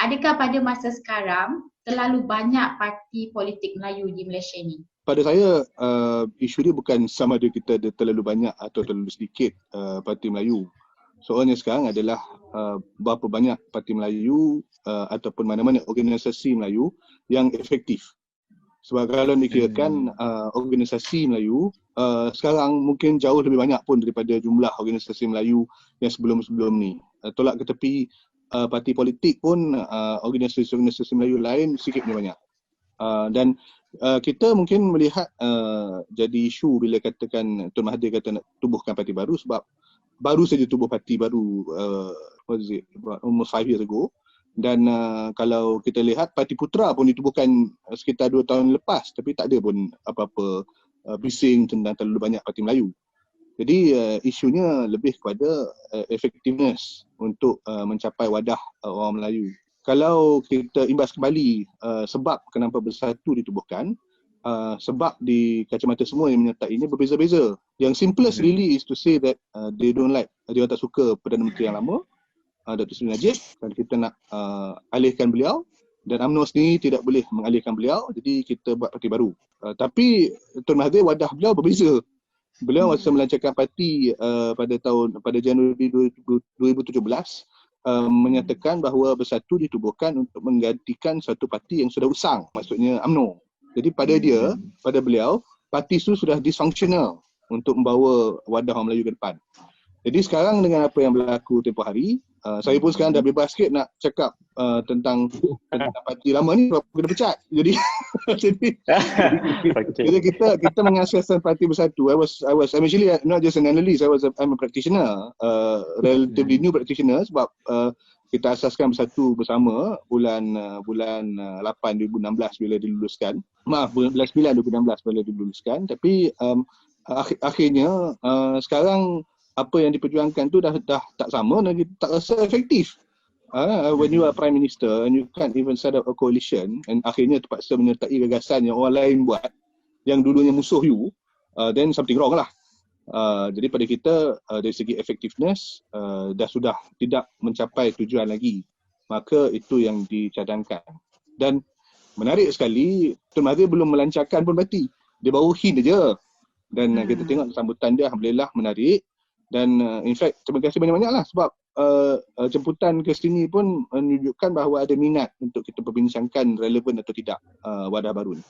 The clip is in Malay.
adakah pada masa sekarang terlalu banyak parti politik Melayu di Malaysia ni? pada saya uh, isu dia bukan sama ada kita ada terlalu banyak atau terlalu sedikit uh, parti Melayu. Soalnya sekarang adalah uh, berapa banyak parti Melayu uh, ataupun mana-mana organisasi Melayu yang efektif. Sebab kalau dikirakan hmm. uh, organisasi Melayu uh, sekarang mungkin jauh lebih banyak pun daripada jumlah organisasi Melayu yang sebelum-sebelum ni. Uh, tolak ke tepi uh, parti politik pun uh, organisasi-organisasi Melayu lain sikit lebih banyak. Uh, dan uh, kita mungkin melihat uh, jadi isu bila katakan Tun Mahathir kata nak tubuhkan parti baru sebab baru saja tubuh parti baru uh, what is it almost five years ago dan uh, kalau kita lihat parti putra pun ditubuhkan sekitar dua tahun lepas tapi tak ada pun apa-apa uh, bising tentang terlalu banyak parti Melayu. Jadi uh, isunya lebih kepada uh, effectiveness untuk uh, mencapai wadah uh, orang Melayu kalau kita imbas kembali uh, sebab kenapa bersatu ditubuhkan uh, sebab di kacamata semua yang menyertai ini berbeza-beza yang simplest hmm. really is to say that uh, they don't like dia tak suka Perdana Menteri yang lama uh, Dr. Sri Najib dan kita nak uh, alihkan beliau dan UMNO sendiri tidak boleh mengalihkan beliau jadi kita buat parti baru uh, tapi Tun Mahathir wadah beliau berbeza beliau masa melancarkan parti uh, pada tahun pada Januari 2017 uh, menyatakan bahawa Bersatu ditubuhkan untuk menggantikan satu parti yang sudah usang, maksudnya UMNO. Jadi pada dia, pada beliau, parti itu sudah dysfunctional untuk membawa wadah orang Melayu ke depan. Jadi sekarang dengan apa yang berlaku tempoh hari, uh, saya pun sekarang dah bebas sikit nak cakap uh, tentang tentang parti lama ni sebab kena pecat. Jadi jadi, okay. jadi kita kita mengasaskan parti bersatu. I was I was I'm actually not just an analyst, I was a, I'm a practitioner, uh, relatively new practitioner sebab uh, kita asaskan bersatu bersama bulan uh, bulan uh, 8 2016 bila diluluskan. Maaf bulan 9 2016 bila diluluskan tapi um, ak- akhirnya uh, sekarang apa yang diperjuangkan tu dah dah tak sama lagi tak rasa efektif. Uh, when you are prime minister and you can't even set up a coalition and akhirnya terpaksa menyertai gagasan yang orang lain buat yang dulunya musuh you, uh, then something wrong lah. Uh, jadi pada kita uh, dari segi effectiveness uh, dah sudah tidak mencapai tujuan lagi. Maka itu yang dicadangkan. Dan menarik sekali, Tun Mahathir belum melancarkan pun berarti. Dia baru hint je. Dan hmm. kita tengok sambutan dia Alhamdulillah menarik. Dan uh, in fact terima kasih banyak-banyak lah sebab uh, uh, jemputan ke sini pun menunjukkan bahawa ada minat untuk kita perbincangkan relevan atau tidak uh, wadah baru ni.